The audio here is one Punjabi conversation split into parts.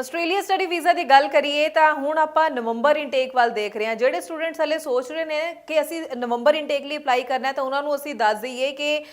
ਆਸਟ੍ਰੇਲੀਆ ਸਟੱਡੀ ਵੀਜ਼ਾ ਦੀ ਗੱਲ ਕਰੀਏ ਤਾਂ ਹੁਣ ਆਪਾਂ ਨਵੰਬਰ ਇਨਟੇਕ ਵੱਲ ਦੇਖ ਰਹੇ ਹਾਂ। ਜਿਹੜੇ ਸਟੂਡੈਂਟਸ ਹਲੇ ਸੋਚ ਰਹੇ ਨੇ ਕਿ ਅਸੀਂ ਨਵੰਬਰ ਇਨਟੇਕ ਲਈ ਅਪਲਾਈ ਕਰਨਾ ਹੈ ਤਾਂ ਉਹਨਾਂ ਨੂੰ ਅਸੀਂ ਦੱਸ ਦਈਏ ਕਿ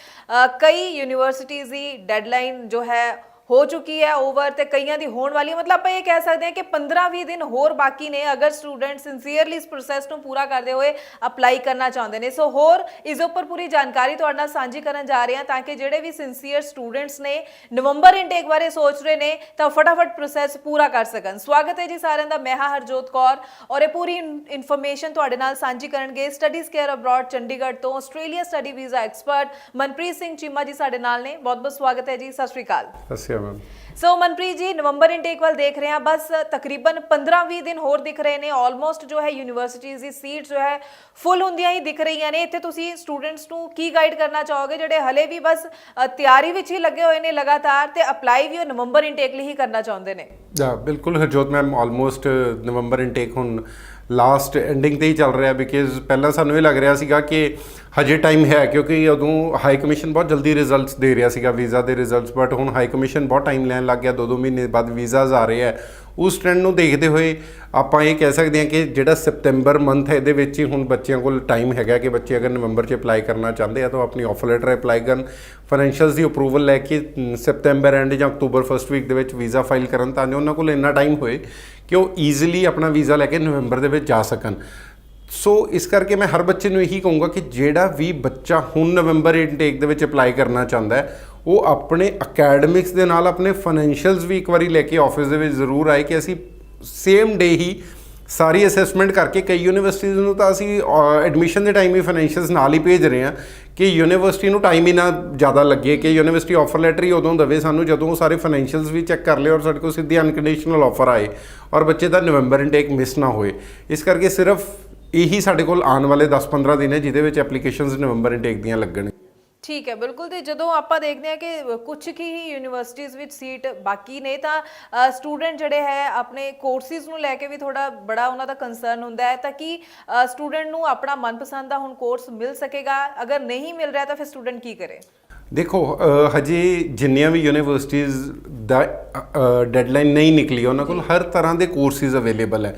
ਕਈ ਯੂਨੀਵਰਸਿਟੀਜ਼ ਦੀ ਡੈਡਲਾਈਨ ਜੋ ਹੈ ਹੋ ਚੁੱਕੀ ਹੈ ਓਵਰ ਤੇ ਕਈਆਂ ਦੀ ਹੋਣ ਵਾਲੀ ਮਤਲਬ ਆਪਾਂ ਇਹ ਕਹਿ ਸਕਦੇ ਹਾਂ ਕਿ 15-20 ਦਿਨ ਹੋਰ ਬਾਕੀ ਨੇ, ਅਗਰ ਸਟੂਡੈਂਟ ਸਿੰਸੀਅਰਲੀ ਇਸ ਪ੍ਰੋਸੈਸ ਨੂੰ ਪੂਰਾ ਕਰਦੇ ਹੋਏ ਅਪਲਾਈ ਕਰਨਾ ਚਾਹੁੰਦੇ ਨੇ। ਸੋ ਹੋਰ ਇਸ ਦੇ ਉੱਪਰ ਪੂਰੀ ਜਾਣਕਾਰੀ ਤੁਹਾਡੇ ਨਾਲ ਸਾਂਝੀ ਕਰਨ ਜਾ ਰਹੇ ਹਾਂ ਤਾਂ ਕਿ ਜਿਹੜੇ ਵੀ ਸਿੰਸੀਅਰ ਸਟੂਡੈਂਟਸ ਨੇ ਨਵੰਬਰ ਇਨਟੇਕ ਬਾਰੇ ਸੋਚ ਰਹੇ ਨੇ, ਤਾਂ ਫਟਾਫਟ ਪ੍ਰੋਸੈਸ ਪੂਰਾ ਕਰ ਸਕਣ। ਸਵਾਗਤ ਹੈ ਜੀ ਸਾਰਿਆਂ ਦਾ, ਮੈਂ ਹਾਂ ਹਰਜੋਤ ਕੌਰ ਔਰ ਇਹ ਪੂਰੀ ਇਨਫੋਰਮੇਸ਼ਨ ਤੁਹਾਡੇ ਨਾਲ ਸਾਂਝੀ ਕਰਨਗੇ ਸਟੱਡੀਜ਼ ਕੇਅਰ ਅਬਰਾਡ ਚੰਡੀਗੜ੍ਹ ਤੋਂ Australia study visa expert Manpreet Singh Cheema ji ਸਾਡੇ ਨਾਲ ਨੇ। ਬਹੁਤ ਬਹੁਤ ਸਵਾਗਤ ਹੈ ਜੀ। ਸਤਿ ਸ਼੍ਰੀ ਅਕਾਲ। ਅੱਛਾ ਮੈਮ ਸੋ ਮਨਪ੍ਰੀਤ ਜੀ ਨਵੰਬਰ ਇਨਟੇਕ ਵੱਲ ਦੇਖ ਰਹੇ ਹਾਂ। ਬਸ ਤਕਰੀਬਨ 15-20 ਦਿਨ ਹੋਰ ਦਿਖ ਰਹੇ ਨੇ। ਆਲਮੋਸਟ ਜੋ ਹੈ ਯੂਨੀਵਰਸਿਟੀਜ਼ ਦੀ ਸੀਟਸ ਜੋ ਹੈ ਫੁੱਲ ਹੁੰਦੀਆਂ ਹੀ ਦਿਖ ਰਹੀਆਂ ਨੇ। ਇੱਥੇ ਤੁਸੀਂ ਸਟੂਡੈਂਟਸ ਨੂੰ ਕੀ ਗਾਈਡ ਕਰਨਾ ਚਾਹੋਗੇ ਜਿਹੜੇ ਹਲੇ ਵੀ ਬਸ ਅ, ਤਿਆਰੀ ਵਿੱਚ ਹੀ ਲੱਗੇ ਹੋਏ ਨੇ ਲਗਾਤਾਰ ਤੇ ਅਪਲਾਈ ਵੀ ਉਹ ਨਵੰਬਰ ਇਨਟੇਕ ਲਈ ਹੀ ਕਰਨਾ ਚਾਹੁੰਦੇ ਨੇ। ਜਾ ਬਿਲਕੁਲ ਹਰਜੋਤ ਮੈਮ ਆਲਮੋਸਟ ਨਵੰਬਰ ਇਨਟੇਕ ਹੁਣ ਲਾਸਟ ਐਂਡਿੰਗ ਤੇ ਹੀ ਚੱਲ ਰਿਹਾ ਬਿਕਾਜ਼ ਪਹਿਲਾਂ ਸਾਨੂੰ ਇਹ ਲੱਗ ਰਿਹਾ ਸੀਗਾ ਕਿ ਹਜੇ ਟਾਈਮ ਹੈ ਕਿਉਂਕਿ ਉਦੋਂ ਹਾਈ ਕਮਿਸ਼ਨ ਬਹੁਤ ਜਲਦੀ ਰਿਜ਼ਲਟਸ ਦੇ ਰਿਹਾ ਸੀਗਾ ਵੀਜ਼ਾ ਦੇ ਰਿਜ਼ਲਟਸ ਬਟ ਹੁਣ ਹਾਈ ਕਮਿਸ਼ਨ ਬਹੁਤ ਟਾਈਮ ਲੈਣ ਲੱਗ ਗਿਆ ਦੋ ਦੋ ਮਹੀਨੇ ਬਾਅਦ ਵੀਜ਼ਾਸ ਆ ਰਹੇ ਹੈ ਉਸ ਟ੍ਰੈਂਡ ਨੂੰ ਦੇਖਦੇ ਹੋਏ ਆਪਾਂ ਇਹ ਕਹਿ ਸਕਦੇ ਹਾਂ ਕਿ ਜਿਹੜਾ ਸਪਟੈਂਬਰ ਮੰਥ ਹੈ, ਇਹਦੇ ਵਿੱਚ ਹੀ ਹੁਣ ਬੱਚਿਆਂ ਕੋਲ ਟਾਈਮ ਹੈਗਾ ਕਿ ਬੱਚੇ ਅਗਰ ਨਵੰਬਰ 'ਚ ਅਪਲਾਈ ਕਰਨਾ ਚਾਹੁੰਦੇ ਆ ਤਾਂ ਉਹ ਆਪਣੀ ਆਫਰ ਲੈਟਰ ਅਪਲਾਈ ਕਰਨ ਫਾਈਨੈਂਸ਼ੀਅਲਸ ਦੀ ਅਪਰੂਵਲ ਲੈ ਕੇ ਸਪਟੈਂਬਰ ਐਂਡ ਜਾਂ ਅਕਤੂਬਰ ਫਸਟ ਵੀਕ ਦੇ ਵਿੱਚ ਵੀਜ਼ਾ ਫਾਈਲ ਕਰਨ ਤਾਂ ਜੋ ਉਹਨਾਂ ਕੋਲ ਇੰਨਾ ਟਾਈਮ ਹੋਏ ਕਿ ਉਹ ਈਜ਼ੀਲੀ ਆਪਣਾ ਵੀਜ਼ਾ ਲੈ ਕੇ ਨਵੰਬਰ ਦੇ ਵਿੱਚ ਜਾ ਸਕਣ। ਸੋ ਇਸ ਕਰਕੇ ਮੈਂ ਹਰ ਬੱਚੇ ਨੂੰ ਇਹੀ ਕਹੂੰਗਾ ਕਿ ਜਿਹੜਾ ਵੀ ਬੱਚਾ ਹੁਣ ਨਵੰਬਰ ਇਨਟੇਕ ਦੇ ਵਿੱਚ ਅਪਲਾਈ ਕਰਨਾ ਚਾਹੁੰਦਾ ਹੈ ਉਹ ਆਪਣੇ ਅਕੈਡਮਿਕਸ ਦੇ ਨਾਲ ਆਪਣੇ ਫਾਈਨੈਂਸ਼ੀਅਲਸ ਵੀ ਇੱਕ ਵਾਰੀ ਲੈ ਕੇ ਆਫਿਸ ਦੇ ਵਿੱਚ ਜ਼ਰੂਰ ਆਏ ਕਿ ਅਸੀਂ ਸੇਮ ਡੇ ਹੀ ਸਾਰੀ ਅਸੈਸਮੈਂਟ ਕਰਕੇ ਕਈ ਯੂਨੀਵਰਸਿਟੀਜ਼ ਨੂੰ ਤਾਂ ਅਸੀਂ ਐਡਮਿਸ਼ਨ ਦੇ ਟਾਈਮ ਹੀ ਫਾਈਨੈਂਸ਼ੀਅਲਸ ਨਾਲ ਹੀ ਭੇਜ ਰਹੇ ਹਾਂ ਕਿ ਯੂਨੀਵਰਸਿਟੀ ਨੂੰ ਟਾਈਮ ਹੀ ਨਾ ਜ਼ਿਆਦਾ ਲੱਗੇ ਕਿ ਯੂਨੀਵਰਸਿਟੀ ਆਫਰ ਲੈਟਰ ਹੀ ਉਦੋਂ ਦਵੇ ਸਾਨੂੰ ਜਦੋਂ ਉਹ ਸਾਰੇ ਫਾਈਨੈਂਸ਼ੀਅਲਸ ਵੀ ਚੈੱਕ ਕਰ ਲਏ ਔਰ ਸਾਡੇ ਕੋਲ ਸਿੱਧੀ ਅਨਕੰਡੀਸ਼ਨਲ ਆਫਰ ਆਏ ਔਰ ਬੱਚੇ ਦਾ ਨਵੰਬਰ ਇਨਟੇਕ ਮਿਸ ਨਾ ਹੋਏ। ਇਸ ਕਰਕੇ ਸਿਰਫ ਇਹੀ ਸਾਡੇ ਕੋਲ ਆਉਣ ਵਾਲੇ 10-15 ਦਿਨ ਹੈ ਜਿਹਦੇ ਵਿੱਚ ਐਪਲੀਕੇਸ਼ਨਸ ਨਵੰਬਰ ਇਨਟੇਕ ਦੀਆਂ ਲੱਗਣ ਠੀਕ ਹੈ, ਬਿਲਕੁਲ। ਤੇ ਜਦੋਂ ਆਪਾਂ ਦੇਖਦੇ ਹਾਂ ਕਿ ਕੁਝ ਕੀ ਹੀ ਯੂਨੀਵਰਸਿਟੀਜ਼ ਵਿੱਚ ਸੀਟ ਬਾਕੀ ਨੇ, ਤਾਂ ਸਟੂਡੈਂਟ ਜਿਹੜੇ ਹੈ, ਆਪਣੇ ਕੋਰਸਿਸ ਨੂੰ ਲੈ ਕੇ ਵੀ ਥੋੜਾ ਬੜਾ ਉਹਨਾਂ ਦਾ ਕੰਸਰਨ ਹੁੰਦਾ ਹੈ, ਤਾਂ ਕਿ ਸਟੂਡੈਂਟ ਨੂੰ ਆਪਣਾ ਮਨਪਸੰਦ ਦਾ ਹੁਣ ਕੋਰਸ ਮਿਲ ਸਕੇਗਾ? ਅਗਰ ਨਹੀਂ ਮਿਲ ਰਿਹਾ, ਤਾਂ ਫਿਰ ਸਟੂਡੈਂਟ ਕੀ ਕਰੇ? ਦੇਖੋ ਹਜੇ ਜਿੰਨੀਆਂ ਵੀ ਯੂਨੀਵਰਸਿਟੀਜ਼ ਦਾ ਡੈਡਲਾਈਨ ਨਹੀਂ ਨਿਕਲੀ ਉਹਨਾਂ ਕੋਲ ਹਰ ਤਰ੍ਹਾਂ ਦੇ ਕੋਰਸਿਸ ਅਵੇਲੇਬਲ ਹੈ।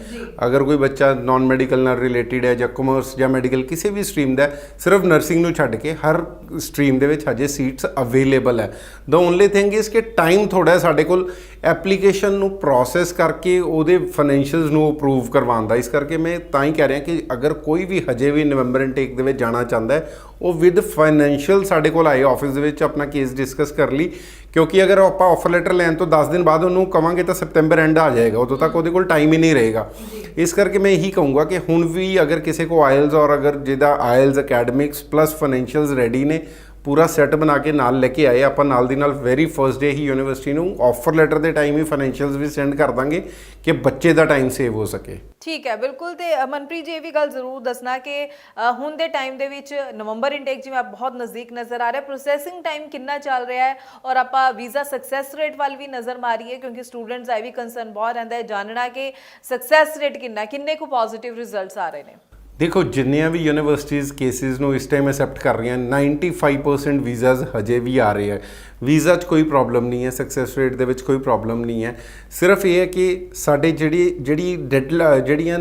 ਅਗਰ ਕੋਈ ਬੱਚਾ ਨਾਨ ਮੈਡੀਕਲ ਨਾਲ ਰਿਲੇਟਡ ਹੈ ਜਾਂ ਕਮਰਸ ਜਾਂ ਮੈਡੀਕਲ ਕਿਸੇ ਵੀ ਸਟਰੀਮ ਦਾ ਸਿਰਫ ਨਰਸਿੰਗ ਨੂੰ ਛੱਡ ਕੇ ਹਰ ਸਟਰੀਮ ਦੇ ਵਿੱਚ ਹਜੇ ਸੀਟਸ ਅਵੇਲੇਬਲ ਹੈ। ਦ ਓਨਲੀ ਥਿੰਗ ਇਸ ਕਿ ਟਾਈਮ ਥੋੜਾ ਹੈ ਸਾਡੇ ਕੋਲ ਐਪਲੀਕੇਸ਼ਨ ਨੂੰ ਪ੍ਰੋਸੈਸ ਕਰਕੇ ਉਹਦੇ ਫਾਈਨੈਂਸ਼ੀਅਲਸ ਨੂੰ ਅਪਰੂਵ ਕਰਵਾਉਣ ਦਾ। ਇਸ ਕਰਕੇ ਮੈਂ ਤਾਂ ਹੀ ਕਹਿ ਰਿਹਾ ਕਿ ਅਗਰ ਕੋਈ ਵੀ ਹਜੇ ਵੀ ਨਵੰਬਰ ਇਨਟੇਕ ਦੇ ਵਿੱਚ ਜਾਣਾ ਚਾਹੁੰਦਾ ਹੈ ਉਹ ਵਿਦ ਫਾਈਨੈਂਸ਼ੀਅਲ ਸਾਡੇ ਕੋਲ ਆਏ ਆਫਿਸ ਦੇ ਵਿੱਚ ਆਪਣਾ ਕੇਸ ਡਿਸਕਸ ਕਰ ਲਈ ਕਿਉਂਕਿ ਅਗਰ ਆਪਾਂ ਆਫਰ ਲੈਟਰ ਲੈਣ ਤੋਂ 10 ਦਿਨ ਬਾਅਦ ਉਹਨੂੰ ਕਵਾਂਗੇ ਤਾਂ ਸਪਟੈਂਬਰ ਐਂਡ ਆ ਜਾਏਗਾ ਉਦੋਂ ਤੱਕ ਉਹਦੇ ਕੋਲ ਟਾਈਮ ਹੀ ਨਹੀਂ ਰਹੇਗਾ। ਇਸ ਕਰਕੇ ਮੈਂ ਇਹੀ ਕਹੂੰਗਾ ਕਿ ਹੁਣ ਵੀ ਅਗਰ ਕਿਸੇ ਕੋ ਆਇਲਸ ਔਰ ਅਗਰ ਜਿਹਦਾ IELTS academics plus financials ready ਨੇ ਪੂਰਾ ਸੈੱਟ ਬਣਾ ਕੇ ਨਾਲ ਲੈ ਕੇ ਆਏ ਆਪਾਂ ਨਾਲ ਦੀ ਨਾਲ ਵੈਰੀ ਫਰਸਟ ਡੇ ਹੀ ਯੂਨੀਵਰਸਿਟੀ ਨੂੰ ਆਫਰ ਲੈਟਰ ਦੇ ਟਾਈਮ ਹੀ ਫਾਈਨੈਂਸ਼ੀਅਲਸ ਵੀ ਸੈਂਡ ਕਰ ਦਾਂਗੇ ਕਿ ਬੱਚੇ ਦਾ ਟਾਈਮ ਸੇਵ ਹੋ ਸਕੇ। ਠੀਕ ਹੈ ਬਿਲਕੁਲ। ਤੇ ਮਨਪ੍ਰੀਤ ਜੀ ਇਹ ਵੀ ਗੱਲ ਜ਼ਰੂਰ ਦੱਸਣਾ ਕਿ ਹੁਣ ਦੇ ਟਾਈਮ ਦੇ ਵਿੱਚ ਨਵੰਬਰ ਇਨਟੇਕ ਜਿਵੇਂ ਬਹੁਤ ਨਜ਼ਦੀਕ ਨਜ਼ਰ ਆ ਰਿਹਾ ਪ੍ਰੋਸੈਸਿੰਗ ਟਾਈਮ ਕਿੰਨਾ ਚੱਲ ਰਿਹਾ ਹੈ ਔਰ ਆਪਾਂ ਵੀਜ਼ਾ ਸਕਸੈਸ ਰੇਟ ਵੱਲ ਵੀ ਨਜ਼ਰ ਮਾਰੀਏ, ਕਿਉਂਕਿ ਸਟੂਡੈਂਟਸ ਦਾ ਇਹ ਵੀ ਕੰਸਰਨ ਬਹੁਤ ਰਹਿੰਦਾ ਹੈ। ਜਾਣਨਾ ਕਿ ਸਕਸੈਸ ਰੇਟ ਕਿੰਨਾ ਕਿੰਨੇ ਕੁ ਪੋਜ਼ਿਟਿਵ ਰਿਜ਼ਲਟਸ ਆ ਰਹੇ ਨੇ। ਦੇਖੋ, ਜਿੰਨੀਆਂ ਵੀ ਯੂਨੀਵਰਸਿਟੀਜ਼ ਕੇਸਿਸ ਨੂੰ ਇਸ ਟਾਈਮ ਅਸੈਪਟ ਕਰ ਰਹੀਆਂ 95% ਵੀਜ਼ਾਸ ਹਜੇ ਵੀ ਆ ਰਹੇ ਹੈ ਵੀਜ਼ਾ 'ਚ ਕੋਈ ਪ੍ਰੋਬਲਮ ਨਹੀਂ ਹੈ ਸਕਸੈਸ ਰੇਟ ਦੇ ਵਿੱਚ ਕੋਈ ਪ੍ਰੋਬਲਮ ਨਹੀਂ ਹੈ। ਸਿਰਫ ਇਹ ਹੈ ਕਿ ਸਾਡੇ ਜਿਹੜੀ ਜਿਹੜੀ ਡੈਡ ਜਿਹੜੀਆਂ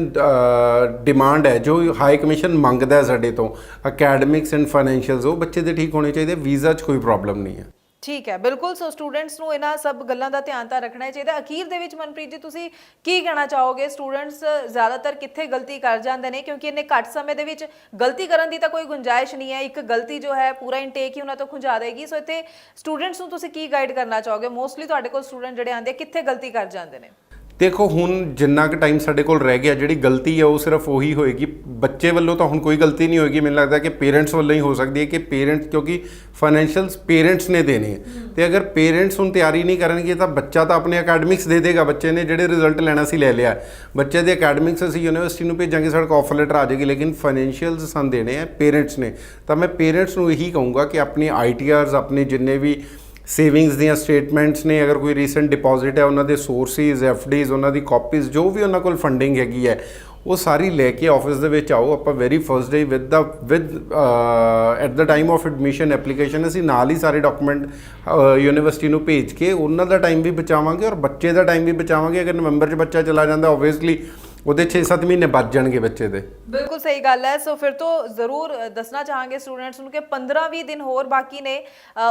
ਡਿਮਾਂਡ ਹੈ, ਜੋ ਹਾਈ ਕਮਿਸ਼ਨ ਮੰਗਦਾ ਸਾਡੇ ਤੋਂ ਅਕੈਡਮਿਕਸ ਐਂਡ ਫਾਈਨੈਂਸ਼ੀਅਲਸ ਉਹ ਬੱਚੇ ਦੇ ਠੀਕ ਹੋਣੇ ਚਾਹੀਦੇ ਵੀਜ਼ਾ 'ਚ ਕੋਈ ਪ੍ਰੋਬਲਮ ਨਹੀਂ ਹੈ। ਠੀਕ ਹੈ ਬਿਲਕੁਲ। ਸੋ ਸਟੂਡੈਂਟਸ ਨੂੰ ਇਹਨਾਂ ਸਭ ਗੱਲਾਂ ਦਾ ਧਿਆਨ ਤਾਂ ਰੱਖਣਾ ਚਾਹੀਦਾ। ਅਖੀਰ ਦੇ ਵਿੱਚ ਮਨਪ੍ਰੀਤ ਜੀ ਤੁਸੀਂ ਕੀ ਕਹਿਣਾ ਚਾਹੋਗੇ? ਸਟੂਡੈਂਟਸ ਜ਼ਿਆਦਾਤਰ ਕਿੱਥੇ ਗਲਤੀ ਕਰ ਜਾਂਦੇ ਨੇ? ਕਿਉਂਕਿ ਇੰਨੇ ਘੱਟ ਸਮੇਂ ਦੇ ਵਿੱਚ ਗਲਤੀ ਕਰਨ ਦੀ ਤਾਂ ਕੋਈ ਗੁੰਜਾਇਸ਼ ਨਹੀਂ ਹੈ। ਇੱਕ ਗਲਤੀ ਜੋ ਹੈ ਪੂਰਾ ਇਨਟੇਕ ਹੀ ਉਹਨਾਂ ਤੋਂ ਖੁੰਝਾ ਦੇਗੀ। ਸੋ ਇੱਥੇ ਸਟੂਡੈਂਟਸ ਨੂੰ ਤੁਸੀਂ ਕੀ ਗਾਈਡ ਕਰਨਾ ਚਾਹੋਗੇ? ਮੋਸਟਲੀ ਤੁਹਾਡੇ ਕੋਲ ਸਟੂਡੈਂਟ ਜਿਹੜੇ ਆਉਂਦੇ ਆ, ਕਿੱਥੇ ਗਲਤੀ ਕਰ ਜਾਂਦੇ ਨੇ? ਦੇਖੋ ਹੁਣ ਜਿੰਨਾ ਕੁ ਟਾਈਮ ਸਾਡੇ ਕੋਲ ਰਹਿ ਗਿਆ ਜਿਹੜੀ ਗਲਤੀ ਹੈ ਉਹ ਸਿਰਫ ਉਹੀ ਹੋਏਗੀ। ਬੱਚੇ ਵੱਲੋਂ ਤਾਂ ਹੁਣ ਕੋਈ ਗਲਤੀ ਨਹੀਂ ਹੋਏਗੀ। ਮੈਨੂੰ ਲੱਗਦਾ ਕਿ ਪੇਰੈਂਟਸ ਵੱਲੋਂ ਹੀ ਹੋ ਸਕਦੀ ਹੈ ਕਿ ਪੇਰੈਂਟਸ ਕਿਉਂਕਿ ਫਾਈਨੈਂਸ਼ੀਅਲਸ ਪੇਰੈਂਟਸ ਨੇ ਦੇਣੇ ਹੈ। ਤੇ ਅਗਰ ਪੇਰੈਂਟਸ ਹੁਣ ਤਿਆਰੀ ਨਹੀਂ ਕਰਨਗੇ ਤਾਂ ਬੱਚਾ ਤਾਂ ਆਪਣੇ ਅਕੈਡਮਿਕਸ ਦੇ ਦੇਗਾ। ਬੱਚੇ ਨੇ ਜਿਹੜੇ ਰਿਜ਼ਲਟ ਲੈਣਾ ਸੀ ਲੈ ਲਿਆ। ਬੱਚੇ ਦੇ ਅਕੈਡਮਿਕਸ ਅਸੀਂ ਯੂਨੀਵਰਸਿਟੀ ਨੂੰ ਭੇਜਾਂਗੇ ਸਾਡੇ ਕੋਲ ਆਫਰ ਲੈਟਰ ਆ ਜਾਏਗੀ ਲੇਕਿਨ ਫਾਈਨੈਂਸ਼ੀਅਲਸ ਸਾਨੂੰ ਦੇਣੇ ਆ ਪੇਰੈਂਟਸ ਨੇ। ਤਾਂ ਮੈਂ ਪੇਰੈਂਟਸ ਨੂੰ ਇਹੀ ਕਹੂੰਗਾ ਕਿ ਆਪਣੀ ਆਈਟੀਆਰਸ ਆਪਣੇ ਜਿੰਨੇ ਵੀ ਸੇਵਿੰਗਸ ਦੀਆਂ ਸਟੇਟਮੈਂਟਸ ਨੇ, ਅਗਰ ਕੋਈ ਰੀਸੈਂਟ ਡਿਪੋਜ਼ਿਟ ਹੈ, ਉਹਨਾਂ ਦੇ ਸੋਰਸਿਸ ਐਫਡੀਜ਼ ਉਹਨਾਂ ਦੀ ਕਾਪੀਜ਼ ਜੋ ਵੀ ਉਹਨਾਂ ਕੋਲ ਫੰਡਿੰਗ ਹੈਗੀ ਹੈ, ਉਹ ਸਾਰੀ ਲੈ ਕੇ ਆਫਿਸ ਦੇ ਵਿੱਚ ਆਓ। ਆਪਾਂ very first day with the with at the time of admission application ਅਸੀਂ ਨਾਲ ਹੀ ਸਾਰੇ ਡਾਕੂਮੈਂਟ ਯੂਨੀਵਰਸਿਟੀ ਨੂੰ ਭੇਜ ਕੇ ਉਹਨਾਂ ਦਾ ਟਾਈਮ ਵੀ ਬਚਾਵਾਂਗੇ ਔਰ ਬੱਚੇ ਦਾ ਟਾਈਮ ਵੀ ਬਚਾਵਾਂਗੇ। ਅਗਰ ਨਵੰਬਰ 'ਚ ਬੱਚਾ ਚਲਾ ਜਾਂਦਾ ਆਬਵੀਅਸਲੀ ਉਹਦੇ 6-7 ਮਹੀਨੇ ਬਚ ਜਾਣਗੇ ਬੱਚੇ ਦੇ। ਬਿਲਕੁਲ ਸਹੀ ਗੱਲ ਹੈ। ਸੋ ਫਿਰ ਤੋਂ ਜ਼ਰੂਰ ਦੱਸਣਾ ਚਾਹਾਂਗੇ ਸਟੂਡੈਂਟਸ ਨੂੰ ਕਿ 15-20 ਦਿਨ ਹੋਰ ਬਾਕੀ ਨੇ।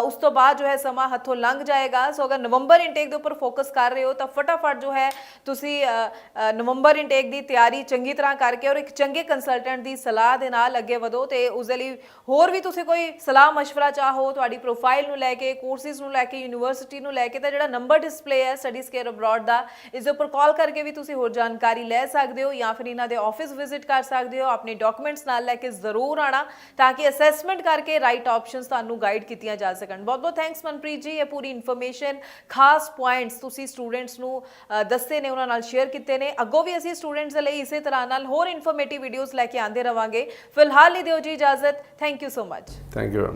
ਉਸ ਤੋਂ ਬਾਅਦ ਜੋ ਹੈ ਸਮਾਂ ਹੱਥੋਂ ਲੰਘ ਜਾਏਗਾ। ਸੋ ਅਗਰ ਨਵੰਬਰ ਇਨਟੇਕ ਦੇ ਉੱਪਰ ਫੋਕਸ ਕਰ ਰਹੇ ਹੋ ਤਾਂ ਫਟਾਫਟ ਜੋ ਹੈ ਤੁਸੀਂ ਨਵੰਬਰ ਇਨਟੇਕ ਦੀ ਤਿਆਰੀ ਚੰਗੀ ਤਰ੍ਹਾਂ ਕਰਕੇ ਔਰ ਇੱਕ ਚੰਗੇ ਕੰਸਲਟੈਂਟ ਦੀ ਸਲਾਹ ਦੇ ਨਾਲ ਅੱਗੇ ਵਧੋ ਤੇ ਉਸ ਲਈ ਹੋਰ ਵੀ ਤੁਸੀਂ ਕੋਈ ਸਲਾਹ مشਵਰਾ ਚਾਹੋ, ਤੁਹਾਡੀ ਪ੍ਰੋਫਾਈਲ ਨੂੰ ਲੈ ਕੇ ਕੋਰਸਿਸ ਨੂੰ ਲੈ ਕੇ ਯੂਨੀਵਰਸਿਟੀ ਨੂੰ ਲੈ ਕੇ ਤਾਂ ਜਿਹੜਾ ਨੰਬਰ ਡਿਸਪਲੇ ਹੈ ਸਟੱਡੀ ਸਕੇਅਰ ਅਬਰਾਡ ਦਾ, ਇਸ ਦੇ ਉੱਪਰ ਕਾਲ ਕਰਕੇ ਵੀ ਤੁਸੀਂ ਹੋਰ ਜਾਣਕਾਰੀ ਲੈ ਸਕਦੇ ਸਕਦੇ ਹੋ ਜਾਂ ਫਿਰ ਇਹਨਾਂ ਦੇ ਆਫਿਸ ਵਿਜ਼ਿਟ ਕਰ ਸਕਦੇ ਹੋ, ਆਪਣੇ ਡਾਕੂਮੈਂਟਸ ਨਾਲ ਲੈ ਕੇ ਜ਼ਰੂਰ ਆਣਾ ਤਾਂ ਕਿ ਅਸੈਸਮੈਂਟ ਕਰਕੇ ਰਾਈਟ ਆਪਸ਼ਨਸ ਤੁਹਾਨੂੰ ਗਾਈਡ ਕੀਤੀਆਂ ਜਾ ਸਕਣ। ਬਹੁਤ ਬਹੁਤ ਥੈਂਕਸ ਮਨਪ੍ਰੀਤ ਜੀ, ਇਹ ਪੂਰੀ ਇਨਫੋਰਮੇਸ਼ਨ ਖਾਸ ਪੁਆਇੰਟਸ ਤੁਸੀਂ ਸਟੂਡੈਂਟਸ ਨੂੰ ਦੱਸੇ ਨੇ, ਉਹਨਾਂ ਨਾਲ ਸ਼ੇਅਰ ਕੀਤੇ ਨੇ। ਅੱਗੋਂ ਵੀ ਅਸੀਂ ਸਟੂਡੈਂਟਸ ਦੇ ਲਈ ਇਸੇ ਤਰ੍ਹਾਂ ਨਾਲ ਹੋਰ ਇਨਫੋਰਮੇਟਿਵ ਵੀਡੀਓਜ਼ ਲੈ ਕੇ ਆਂਦੇ ਰਵਾਂਗੇ। ਫਿਲਹਾਲ ਲਈ ਦਿਓ ਜੀ ਇਜਾਜ਼ਤ। Thank you so much thank you